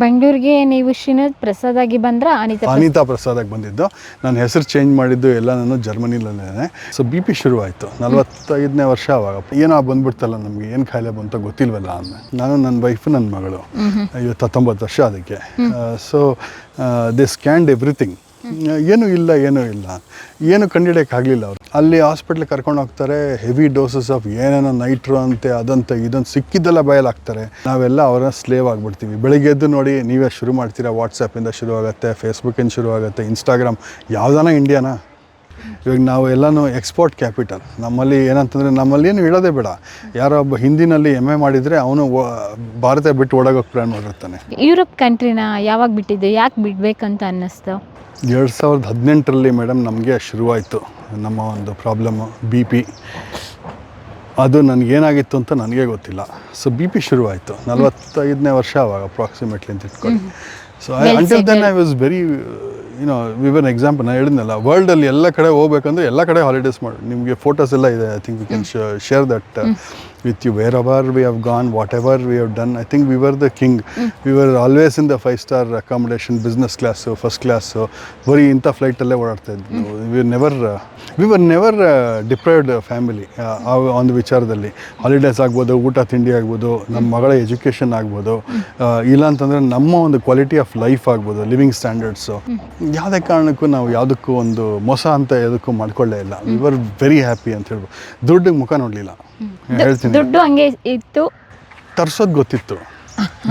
ಬೆಂಗಳೂರಿಗೆ ನೀವು ಶ್ರೀನಾಥ್ ಪ್ರಸಾದ್ ಆಗಿ ಬಂದ್ರ? ಅನಿತಾ ಪ್ರಸಾದ್? ಅನಿತಾ ಪ್ರಸಾದಾಗಿ ಬಂದಿದ್ದು. ನನ್ನ ಹೆಸರು ಚೇಂಜ್ ಮಾಡಿದ್ದು ಎಲ್ಲ ನಾನು ಜರ್ಮನಿಲೇ ಸೊ ಬಿ ಪಿ ಶುರುವಾಯಿತು. ನಲವತ್ತೈದನೇ ವರ್ಷ ಆವಾಗ. ಏನೋ ಬಂದ್ಬಿಡ್ತಲ್ಲ ನಮಗೆ ಏನು ಖಾಯಿಲೆ ಬಂತ ಗೊತ್ತಿಲ್ವಲ್ಲ ಅಂದೆ. ನಾನು ನನ್ನ ವೈಫ್ ನನ್ನ ಮಗಳು. ಇವತ್ತು ಹತ್ತೊಂಬತ್ತು ವರ್ಷ ಅದಕ್ಕೆ. ಸೊ ದಿಸ್ ಕ್ಯಾಂಡ್ ಎವ್ರಿಥಿಂಗ್ ಏನೂ ಇಲ್ಲ ಏನೂ ಇಲ್ಲ. ಏನು ಕಂಡಿಡಿಯೋಕ್ಕಾಗಲಿಲ್ಲ ಅವರು. ಅಲ್ಲಿ ಹಾಸ್ಪಿಟ್ಲಿಗೆ ಕರ್ಕೊಂಡು ಹೋಗ್ತಾರೆ ಹೆವಿ ಡೋಸಸ್ ಆಫ್ ಏನೇನೋ ನೈಟ್ರು ಅಂತೆ, ಅದಂತೆ, ಇದೊಂದು ಸಿಕ್ಕಿದ್ದೆಲ್ಲ ಬಯಲಾಗ್ತಾರೆ. ನಾವೆಲ್ಲ ಅವರ ಸ್ಲೇವ್ ಆಗಿಬಿಡ್ತೀವಿ. ಬೆಳಿಗ್ಗೆ ಎದ್ದು ನೋಡಿ, ನೀವೇ ಶುರು ಮಾಡ್ತೀರಾ ವಾಟ್ಸಪ್ಪಿಂದ ಶುರು ಆಗುತ್ತೆ ಫೇಸ್ಬುಕ್ಕಿಂದ ಶುರು ಆಗುತ್ತೆ ಇನ್ಸ್ಟಾಗ್ರಾಮ್ ಯಾವ್ದಾನ ಇಂಡಿಯಾನ ಇವಾಗ ನಾವು ಎಲ್ಲನೂ ಎಕ್ಸ್ಪೋರ್ಟ್ ಕ್ಯಾಪಿಟಲ್ ನಮ್ಮಲ್ಲಿ ಏನಂತಂದರೆ, ನಮ್ಮಲ್ಲಿ ಏನು ಹೇಳೋದೇ ಬೇಡ. ಯಾರೋ ಒಬ್ಬ ಹಿಂದಿನಲ್ಲಿ ಎಂ ಎ ಮಾಡಿದರೆ ಅವನು ಭಾರತ ಬಿಟ್ಟು ಓಡೋಗೋಕೆ ಪ್ಲ್ಯಾನ್ ಮಾಡಿರ್ತಾನೆ. ಯುರೋಪ್ ಕಂಟ್ರಿನ ಯಾವಾಗ ಬಿಟ್ಟಿದ್ದೆ, ಯಾಕೆ ಬಿಡ್ಬೇಕಂತ ಅನ್ನಿಸ್ತು? ಎರಡು ಸಾವಿರದ ಹದಿನೆಂಟರಲ್ಲಿ ಮೇಡಮ್ ನಮಗೆ ಶುರುವಾಯಿತು ನಮ್ಮ ಒಂದು ಪ್ರಾಬ್ಲಮ್ಮು ಬಿ ಪಿ. ಅದು ನನಗೇನಾಗಿತ್ತು ಅಂತ ನನಗೆ ಗೊತ್ತಿಲ್ಲ. ಸೊ ಬಿ ಪಿ ಶುರುವಾಯಿತು. ನಲವತ್ತೈದನೇ ವರ್ಷ ಅವಾಗ ಅಪ್ರಾಕ್ಸಿಮೇಟ್ಲಿ ಅಂತ ಇಟ್ಕೊಂಡು. So I until then I. Was very you know Vivan example ನಾನು ಹೇಳಿದ್ನಲ್ಲ ವರ್ಲ್ಡಲ್ಲಿ ಎಲ್ಲ ಕಡೆ ಹೋಗ್ಬೇಕಂದ್ರೆ ಎಲ್ಲ ಕಡೆ ಹಾಲಿಡೇಸ್ ಮಾಡಿ. ನಿಮಗೆ ಫೋಟೋಸ್ ಎಲ್ಲ ಇದೆ I think we can share that with you where our we gone, gone whatever we I done I think we were the king we were always in the five star accommodation business class first class ಬರೀ ಇಂಥ ಫ್ಲೈಟಲ್ಲೇ ಓಡಾಡ್ತಾ ಇದ್ವಿ. We never we were never deprived family ಆ ಒಂದು ವಿಚಾರದಲ್ಲಿ. Holidays ಆಗ್ಬೋದು ಊಟ ತಿಂಡಿ ಆಗ್ಬೋದು ನಮ್ಮ ಮಗಳ ಎಜುಕೇಷನ್ ಆಗ್ಬೋದು ಇಲ್ಲಾಂತಂದರೆ ಇಲ್ಲ ಅಂತಂದರೆ ನಮ್ಮ ಒಂದು ಕ್ವಾಲಿಟಿ ಆಫ್ ಲೈಫ್ ಆಗ್ಬೋದು ಲಿವಿಂಗ್ ಸ್ಟ್ಯಾಂಡರ್ಡ್ಸು ಯಾವುದೇ ಕಾರಣಕ್ಕೂ ನಾವು ಯಾವುದಕ್ಕೂ ಒಂದು ಮೋಸ ಅಂತ ಯಾವುದಕ್ಕೂ ಮಾಡ್ಕೊಳ್ಳೇ ಇಲ್ಲ. ವಿ ವರ್ ವೆರಿ ಹ್ಯಾಪಿ ಅಂತ ಹೇಳ್ಬೋದು. ದುಡ್ಡಿಗೆ ಮುಖ ನೋಡಲಿಲ್ಲ. ಹೇಳ್ತೀನಿ. ದುಡ್ಡು ಹಂಗೆ ಇತ್ತು? ತರ್ಸೋದು ಗೊತ್ತಿತ್ತು.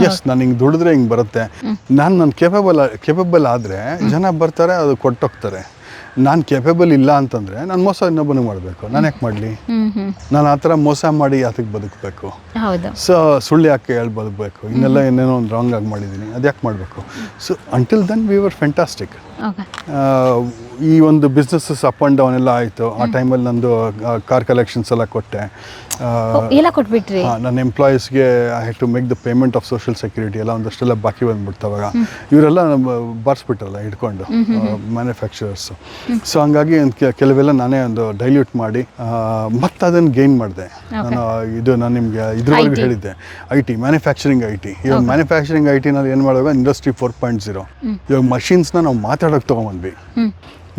ಎಸ್ ನಾನು ಹಿಂಗೆ ದುಡಿದ್ರೆ ಹಿಂಗೆ ಬರುತ್ತೆ. ನಾನು ನನ್ನ ಕೇಪಬಲ್ ಕೇಪಬಲ್ ಆದರೆ ಜನ ಬರ್ತಾರೆ ಅದು ಕೊಟ್ಟೋಗ್ತಾರೆ. ನಾನು ಕೇಪಬಲ್ ಇಲ್ಲ ಅಂತಂದರೆ ನಾನು ಮೋಸ ಇನ್ನೊಬ್ಬನಿಗೆ ಮಾಡಬೇಕು. ನಾನು ಯಾಕೆ ಮಾಡಲಿ? ನಾನು ಆ ಥರ ಮೋಸ ಮಾಡಿ ಯಾತಕ್ಕೆ ಬದುಕಬೇಕು? ಸೊ ಸುಳ್ಳು ಯಾಕೆ ಹೇಳಿ ಬದುಕಬೇಕು? ಇನ್ನೆಲ್ಲ ಏನೇನೋ ಒಂದು ರಾಂಗ್ ಆಗಿ ಮಾಡಿದ್ದೀನಿ ಅದು ಯಾಕೆ ಮಾಡಬೇಕು so until then we were fantastic ಈ ಒಂದು ಬಿಸ್ನೆಸ್ಸಸ್ ಅಪ್ ಆ್ಯಂಡ್ ಡೌನ್ ಎಲ್ಲ ಆಯಿತು. ಆ ಟೈಮಲ್ಲಿ ನಂದು ಕಾರ್ ಕಲೆಕ್ಷನ್ಸ್ ಎಲ್ಲ ಕೊಟ್ಟೆ. ಎಲ್ಲ ಕೊಟ್ಬಿಟ್ರಿ? ನನ್ನ ಎಂಪ್ಲಾಯೀಸ್ಗೆ I had to make the payment of social security ಎಲ್ಲ ಒಂದಷ್ಟೆಲ್ಲ ಬಾಕಿ ಬಂದ್ಬಿಡ್ತಾವಾಗ ಇವರೆಲ್ಲ ಬಾರಿಸ್ಬಿಟ್ರಲ್ಲ ಇಟ್ಕೊಂಡು ಹಿಡ್ಕೊಂಡು ಮ್ಯಾನುಫ್ಯಾಕ್ಚರರ್ಸು ಸೊ ಹಂಗಾಗಿ ಕೆಲವೆಲ್ಲ ನಾನೇ ಒಂದು ಡೈಲ್ಯೂಟ್ ಮಾಡಿ ಮತ್ತೆ ಅದನ್ನು ಗೈನ್ ಮಾಡಿದೆ. ನಾನು ಇದು ನಾನು ನಿಮಗೆ ಇದ್ರವರೆಗೂ. ಹೇಳಿದ್ದೆ. I T manufacturing I T ಇವಾಗ ಮ್ಯಾನುಫ್ಯಾಕ್ಚರಿಂಗ್ ಐ ಟಿನಲ್ಲಿ ಏನು ಮಾಡುವಾಗ ಇಂಡಸ್ಟ್ರಿ ಫೋರ್ ಪಾಯಿಂಟ್ ಜೀರೋ ಇವಾಗ ಮಷಿನ್ಸ್ನ ನಾವು ಮಾತಾಡೋಕೆ ತೊಗೊಂಬಂದ್ವಿ.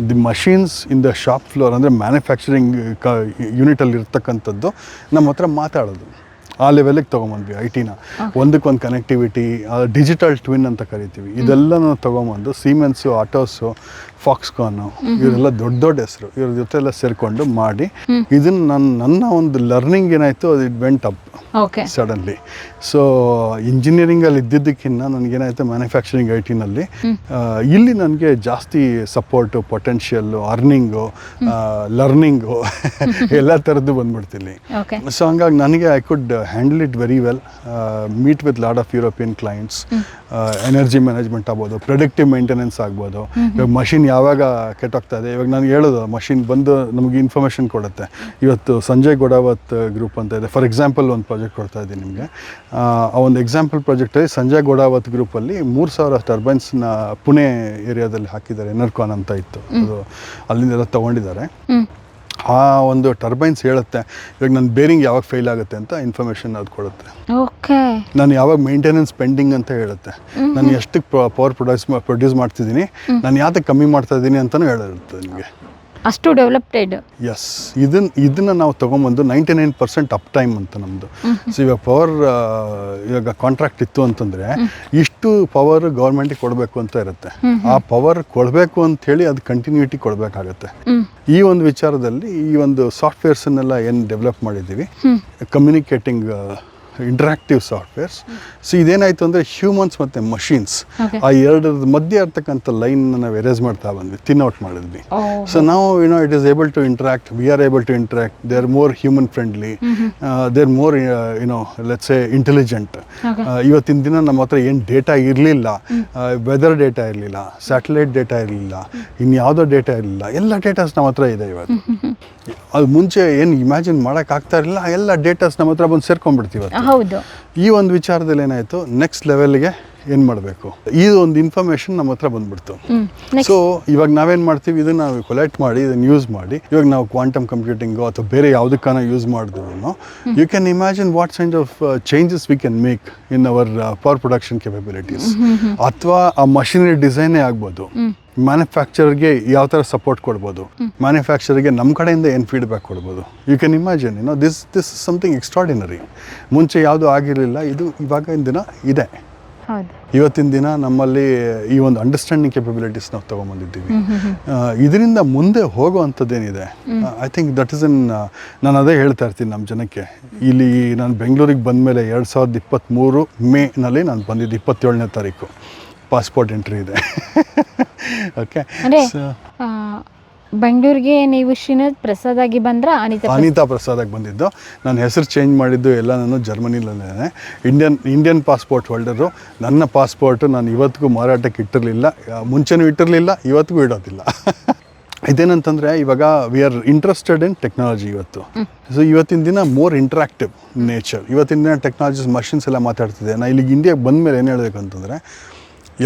The machines in the shop floor ಅಂದರೆ ಮ್ಯಾನುಫ್ಯಾಕ್ಚರಿಂಗ್ ಕ ಯೂನಿಟಲ್ಲಿ ಇರ್ತಕ್ಕಂಥದ್ದು ನಮ್ಮ ಹತ್ರ ಮಾತಾಡೋದು. ಆ ಲೆವೆಲಿಗೆ ತೊಗೊಂಬಂದ್ವಿ ಐ ಟಿನ ಒಂದಕ್ಕೊಂದು ಕನೆಕ್ಟಿವಿಟಿ ಡಿಜಿಟಲ್ ಟ್ವಿನ್ ಅಂತ ಕರಿತೀವಿ. ಇದೆಲ್ಲನೂ ತೊಗೊಂಬಂದು ಸೀಮೆನ್ಸು ಆಟೋಸು ಫಾಕ್ಸ್ಕಾನು ಇವರೆಲ್ಲ ದೊಡ್ಡ ದೊಡ್ಡ ಹೆಸರು. ಇವ್ರ ಜೊತೆ ಎಲ್ಲ ಸೇರಿಕೊಂಡು ಮಾಡಿ. ಇದನ್ನ ನನ್ನ ನನ್ನ ಒಂದು ಲರ್ನಿಂಗ್ ಏನಾಯಿತು ಅದು it went up okay suddenly so ಇಂಜಿನಿಯರಿಂಗಲ್ಲಿ ಇದ್ದಿದ್ದಕ್ಕಿಂತ ನನಗೇನಾಯಿತು ಮ್ಯಾನುಫ್ಯಾಕ್ಚರಿಂಗ್ ಐ ಟಿನಲ್ಲಿ ಇಲ್ಲಿ ನನಗೆ ಜಾಸ್ತಿ ಸಪೋರ್ಟು ಪೊಟೆನ್ಷಿಯಲ್ಲು ಅರ್ನಿಂಗು ಲರ್ನಿಂಗು ಎಲ್ಲ ಥರದ್ದು ಬಂದ್ಬಿಡ್ತೀನಿ ಸೊ ಹಂಗಾಗಿ ನನಗೆ I could handle it very well meet with lot of European clients energy management ಆಗ್ಬೋದು ಪ್ರೊಡಕ್ಟಿವ್ ಮೇಂಟೆನೆನ್ಸ್ ಆಗ್ಬೋದು. ಇವಾಗ ಮಷಿನ್ ಯಾವಾಗ ಕೆಟ್ಟೋಗ್ತಾ ಇದೆ ಇವಾಗ ನಾನು ಹೇಳೋದು ಮಷಿನ್ ಬಂದು ನಮಗೆ ಇನ್ಫಾರ್ಮೇಷನ್ ಕೊಡುತ್ತೆ. ಇವತ್ತು ಸಂಜಯ್ ಗೊಡಾವತ್ ಗ್ರೂಪ್ ಅಂತ ಇದೆ. ಫಾರ್ ಎಕ್ಸಾಂಪಲ್ ಒಂದು ಪ್ರಾಜೆಕ್ಟ್ ಕೊಡ್ತಾ ಇದ್ದೀನಿ ನಿಮಗೆ. ಆ ಒಂದು ಎಕ್ಸಾಂಪಲ್ ಪ್ರಾಜೆಕ್ಟಲ್ಲಿ ಸಂಜಯ್ ಗೋಡಾವತ್ ಗ್ರೂಪಲ್ಲಿ ಮೂರು ಸಾವಿರ ಟರ್ಬೈನ್ಸ್ನ ಪುಣೆ ಏರಿಯಾದಲ್ಲಿ ಹಾಕಿದ್ದಾರೆ ಎನರ್ಕಾನ್ ಅಂತ ಇತ್ತು. ಅದು ಅಲ್ಲಿಂದೆಲ್ಲ ತೊಗೊಂಡಿದ್ದಾರೆ. ಆ ಒಂದು ಟರ್ಬೈನ್ಸ್ ಹೇಳುತ್ತೆ ಇವಾಗ ನನ್ನ ಬೇರಿಂಗ್ ಯಾವಾಗ ಫೇಲ್ ಆಗುತ್ತೆ ಅಂತ ಇನ್ಫಾರ್ಮೇಷನ್ ಅದು ಕೊಡುತ್ತೆ ಓಕೆ. ನಾನು ಯಾವಾಗ ಮೇಂಟೆನೆನ್ಸ್ ಪೆಂಡಿಂಗ್ ಅಂತ ಹೇಳುತ್ತೆ. ನಾನು ಎಷ್ಟಕ್ಕೆ ಪವರ್ ಪ್ರೊಡ್ಯೂಸ್ ಪ್ರೊಡ್ಯೂಸ್ ಮಾಡ್ತಿದ್ದೀನಿ ನಾನು ಯಾತಕ್ಕೆ ಕಮ್ಮಿ ಮಾಡ್ತಾ ಇದ್ದೀನಿ ಅಂತಲೂ ಹೇಳಿರುತ್ತೆ ನಿಮಗೆ. ಅಷ್ಟು ಡೆವಲಪ್ಡ್ ಎಸ್ ಇದನ್ನ ಇದನ್ನ ನಾವು ತೊಗೊಂಬಂದು ninety nine percent uptime ಅಂತ ನಮ್ದು. ಸೊ ಇವಾಗ ಪವರ್ ಇವಾಗ ಕಾಂಟ್ರಾಕ್ಟ್ ಇತ್ತು ಅಂತಂದ್ರೆ ಇಷ್ಟು ಪವರ್ ಗೌರ್ಮೆಂಟಿಗೆ ಕೊಡಬೇಕು ಅಂತ ಇರುತ್ತೆ. ಆ ಪವರ್ ಕೊಡಬೇಕು ಅಂತ ಹೇಳಿ ಅದು ಕಂಟಿನ್ಯೂಟಿ ಕೊಡಬೇಕಾಗತ್ತೆ. ಈ ಒಂದು ವಿಚಾರದಲ್ಲಿ ಈ ಒಂದು ಸಾಫ್ಟ್ವೇರ್ಸನ್ನೆಲ್ಲ ಏನು ಡೆವಲಪ್ ಮಾಡಿದ್ದೀವಿ? ಕಮ್ಯುನಿಕೇಟಿಂಗ್ ಇಂಟ್ರಾಕ್ಟಿವ್ ಸಾಫ್ಟ್ವೇರ್ಸ್ ಸೊ ಇದೇನಾಯಿತು ಅಂದರೆ ಹ್ಯೂಮನ್ಸ್ ಮತ್ತು ಮಷೀನ್ಸ್. ಆ ಎರಡರ ಮಧ್ಯೆ ಇರ್ತಕ್ಕಂಥ ಲೈನ್ ನಾವು ಎರೇಸ್ ಮಾಡ್ತಾ ಬಂದ್ವಿ ತಿನ್ ಔಟ್ ಮಾಡಿದ್ವಿ. ಸೊ ನಾವು you know it is able to interact we are able to interact they are more human friendly they are more you know let's a intelligent. ಇವತ್ತಿನ ದಿನ ನಮ್ಮ ಹತ್ರ ಏನು ಡೇಟಾ ಇರಲಿಲ್ಲ ವೆದರ್ ಡೇಟಾ ಇರಲಿಲ್ಲ ಸ್ಯಾಟಲೈಟ್ ಡೇಟಾ ಇರಲಿಲ್ಲ ಇನ್ಯಾವುದೋ ಡೇಟಾ ಇರಲಿಲ್ಲ ಎಲ್ಲ ಡೇಟಾಸ್ ನಮ್ಮ ಹತ್ರ ಇದೆ ಇವತ್ತು. ಅದು ಮುಂಚೆ ಏನು ಇಮ್ಯಾಜಿನ್ ಮಾಡೋಕ್ಕಾಗ್ತಾ ಇರಲಿಲ್ಲ. ಎಲ್ಲ ಡೇಟಾಸ್ ನಮ್ಮ ಹತ್ರ ಬಂದು ಸೇರ್ಕೊಂಡ್ಬಿಡ್ತೀವಿ ಹೌದು. ಈ ಒಂದು ವಿಚಾರದಲ್ಲಿ ಏನಾಯಿತು? ನೆಕ್ಸ್ಟ್ ಲೆವೆಲ್ಗೆ ಏನು ಮಾಡಬೇಕು? ಈ ಒಂದು ಇನ್ಫಾರ್ಮೇಶನ್ ನಮ್ಮ ಹತ್ರ ಬಂದ್ಬಿಡ್ತು. ಸೊ ಇವಾಗ ನಾವೇನು ಮಾಡ್ತೀವಿ? ಇದನ್ನ ನಾವು ಕೊಲೆಕ್ಟ್ ಮಾಡಿ ಇದನ್ನು ಯೂಸ್ ಮಾಡಿ ಇವಾಗ ನಾವು ಕ್ವಾಂಟಮ್ ಕಂಪ್ಯೂಟಿಂಗು ಅಥವಾ ಬೇರೆ ಯಾವುದಕ್ಕಾನ ಯೂಸ್ ಮಾಡಿದ್ರು you can imagine what kind of changes we can make in our power production capabilities ಅಥವಾ ಆ ಮಷಿನರಿ ಡಿಸೈನೇ ಆಗ್ಬೋದು. ಮ್ಯಾನುಫ್ಯಾಕ್ಚರ್ಗೆ ಯಾವ ಥರ ಸಪೋರ್ಟ್ ಕೊಡ್ಬೋದು. ಮ್ಯಾನುಫ್ಯಾಕ್ಚರ್ಗೆ ನಮ್ಮ ಕಡೆಯಿಂದ ಏನು ಫೀಡ್ಬ್ಯಾಕ್ ಕೊಡ್ಬೋದು. You can imagine you know this this something extraordinary ಮುಂಚೆ ಯಾವುದೂ ಆಗಿರಲಿಲ್ಲ ಇದು ಇವಾಗಿನ ದಿನ ಇದೆ. ಇವತ್ತಿನ ದಿನ ನಮ್ಮಲ್ಲಿ ಈ ಒಂದು ಅಂಡರ್ಸ್ಟ್ಯಾಂಡಿಂಗ್ ಕೆಪಬಿಲಿಟೀಸ್ ನಾವು ತೊಗೊಂಬಂದಿದ್ದೀವಿ. ಇದರಿಂದ ಮುಂದೆ ಹೋಗುವಂಥದ್ದೇನಿದೆ? ಐ ಥಿಂಕ್ ದಟ್ ಇಸ್ ಅನ್ ನಾನು ಅದೇ ಹೇಳ್ತಾ ಇರ್ತೀನಿ ನಮ್ಮ ಜನಕ್ಕೆ. ಇಲ್ಲಿ ನಾನು ಬೆಂಗಳೂರಿಗೆ ಬಂದ ಮೇಲೆ ಎರಡು ಸಾವಿರದ ಇಪ್ಪತ್ತ್ಮೂರು ಮೇನಲ್ಲಿ ನಾನು ಬಂದಿದ್ದು ಇಪ್ಪತ್ತೇಳನೇ ತಾರೀಕು. ಪಾಸ್ಪೋರ್ಟ್ ಎಂಟ್ರಿ ಇದೆ. ಓಕೆ ಬೆಂಗಳೂರಿಗೆ ನೀವು ಶ್ರೀನಾಥ್ ಪ್ರಸಾದ್ ಆಗಿ ಬಂದ್ರ? ಅನಿತಾ ಪ್ರಸಾದ್? ಅನಿತಾ ಪ್ರಸಾದಾಗಿ ಬಂದಿದ್ದು. ನನ್ನ ಹೆಸರು ಚೇಂಜ್ ಮಾಡಿದ್ದು ಎಲ್ಲ ನಾನು ಜರ್ಮನಿಲೇ ಇಂಡಿಯನ್ ಇಂಡಿಯನ್ ಪಾಸ್ಪೋರ್ಟ್ ಹೋಲ್ಡರು ನನ್ನ ಪಾಸ್ಪೋರ್ಟ್ ನಾನು ಇವತ್ತಿಗೂ ಮಾರಾಟಕ್ಕೆ ಇಟ್ಟಿರಲಿಲ್ಲ. ಮುಂಚೆನೂ ಇಟ್ಟಿರಲಿಲ್ಲ ಇವತ್ತಿಗೂ ಇಡೋದಿಲ್ಲ. ಇದೇನಂತಂದರೆ ಇವಾಗ we are interested in technology ಇವತ್ತು. ಸೊ ಇವತ್ತಿನ ದಿನ ಮೋರ್ ಇಂಟ್ರಾಕ್ಟಿವ್ ನೇಚರ್ ಇವತ್ತಿನ ದಿನ ಟೆಕ್ನಾಲಜೀಸ್ ಮಷಿನ್ಸ್ ಎಲ್ಲ ಮಾತಾಡ್ತಿದೆ. ನಾನು ಇಲ್ಲಿಗೆ ಇಂಡಿಯಾಗೆ ಬಂದಮೇಲೆ ಏನು ಹೇಳಬೇಕು ಅಂತಂದರೆ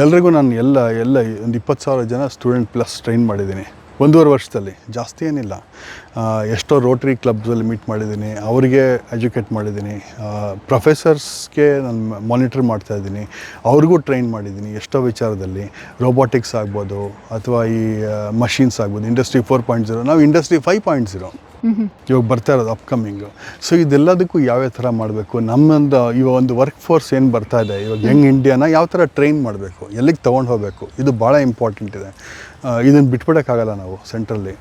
ಎಲ್ರಿಗೂ ನಾನು ಎಲ್ಲ ಎಲ್ಲ ಒಂದು ಇಪ್ಪತ್ತು ಸಾವಿರ ಜನ ಸ್ಟೂಡೆಂಟ್ ಪ್ಲಸ್ ಟ್ರೈನ್ ಮಾಡಿದ್ದೀನಿ. ಒಂದೂವರೆ ವರ್ಷದಲ್ಲಿ. ಜಾಸ್ತಿ ಏನಿಲ್ಲ. ಎಷ್ಟೋ ರೋಟ್ರಿ ಕ್ಲಬ್ಸಲ್ಲಿ ಮೀಟ್ ಮಾಡಿದ್ದೀನಿ. ಅವರಿಗೆ ಎಜುಕೇಟ್ ಮಾಡಿದ್ದೀನಿ. ಪ್ರೊಫೆಸರ್ಸ್ಗೆ ನಾನು ಮಾನಿಟರ್ ಮಾಡ್ತಾ ಇದ್ದೀನಿ. ಅವ್ರಿಗೂ ಟ್ರೈನ್ ಮಾಡಿದ್ದೀನಿ ಎಷ್ಟೋ ವಿಚಾರದಲ್ಲಿ. ರೋಬೋಟಿಕ್ಸ್ ಆಗ್ಬೋದು ಅಥವಾ ಈ ಮಷಿನ್ಸ್ ಆಗ್ಬೋದು. ಇಂಡಸ್ಟ್ರಿ ಫೋರ್ ಪಾಯಿಂಟ್ ಜೀರೋ ನಾವು ಇಂಡಸ್ಟ್ರಿ ಫೈವ್ ಪಾಯಿಂಟ್ ಜೀರೋ ಇವಾಗ ಬರ್ತಾ ಇರೋದು ಅಪ್ಕಮಿಂಗು ಸೊ ಇದೆಲ್ಲದಕ್ಕೂ ಯಾವ್ಯಾವ ಥರ ಮಾಡಬೇಕು? ನಮ್ಮೊಂದು ಇವಾಗ ಒಂದು ವರ್ಕ್ ಫೋರ್ಸ್ ಏನು ಬರ್ತಾ ಇದೆ? ಇವಾಗ ಯಂಗ್ ಇಂಡಿಯಾನ ಯಾವ ಥರ ಟ್ರೈನ್ ಮಾಡಬೇಕು? ಎಲ್ಲಿಗೆ ತೊಗೊಂಡು ಹೋಗಬೇಕು? ಇದು ಭಾಳ ಇಂಪಾರ್ಟೆಂಟ್ ಇದೆ. ಇದನ್ನು ಬಿಟ್ಬಿಡೋಕ್ಕಾಗಲ್ಲ ನಾವು ಸೆಂಟ್ರಲ್ಲಿ